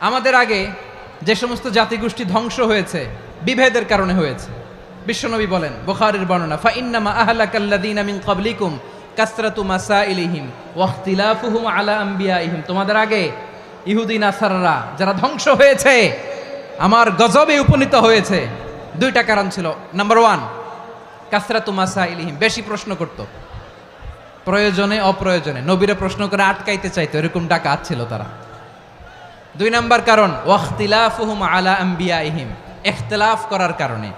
আমাদের আগে যে সমস্ত জাতিগোষ্ঠী ধ্বংস হয়েছে, বিভেদের কারণে হয়েছে। বিশ্বনবী বলেন, বোখারের বর্ণনা ফা ইন্নামা আহলাকাল্লাযীনা মিন ক্বাবলিকুম কাসরাতু মাসাইলিহিম ওয়া ইখতিলাফুহুম আলা আম্বিয়া ইহিম তোমাদের আগে ইহুদি, নাসাররা যারা ধ্বংস হয়েছে, আমার গজবে উপনীত হয়েছে। দুইটা কারণ ছিল। নাম্বার ওয়ান কাসরাতু মাসাইলিহিম, বেশি প্রশ্ন করতো। প্রয়োজনে, অপ্রয়োজনে। নবীরা প্রশ্ন করে আটকাইতে চাইতো, এরকম ডাকা ছিল তারা। দুই নাম্বার কারণ, ওয়াখতিলাফুহুম আলা আম্বিয়াইহিম ইখতিলাফ করার কারণে,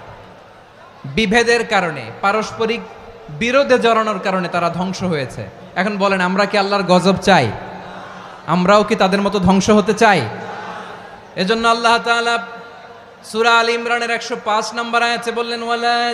বিভেদের কারণে, পারস্পরিক বিরোধে জড়ানোর কারণে তারা ধ্বংস হয়েছে। এখন বলেন, আমরা কি আল্লাহর গজব চাই? আমরাও কি তাদের মতো ধ্বংস হতে চাই? এজন্য আল্লাহ তাআলা সূরা আল ইমরানের 105 নম্বর আয়াতে বললেন, ওয়ালা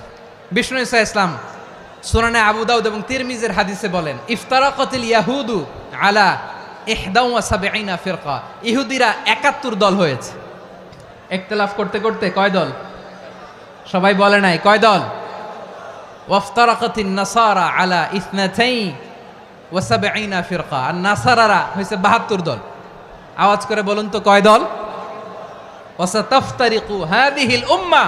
বিষ্ণু ইসা ইসলাম আবু দাউদ এবং তিরমিজের হাদিসে বলেন, ইফতারাকাতিল ইয়াহুদু আলা ইহদাউ ওয়া আইনা ফিরকা। ইহুদিরা 71 দল হয়েছে। ইখতিলাফ করতে করতে কয় দল? সবাই বলে নাই, কয় দল? ওয়াফতারাকাতিন নাসারা আলা ইসনাতাই ওয়া সাবঈনা ফিরকা। আর নাসারারা হইছে 72 দল। আওয়াজ করে বলুন তো কয় দল? ওয়াসাতাফতারিকু হাদিহিল উম্মাহ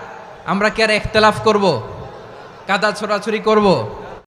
আমরা কি আর একতলাফ করব? কাদা ছোড়াছুরি করব?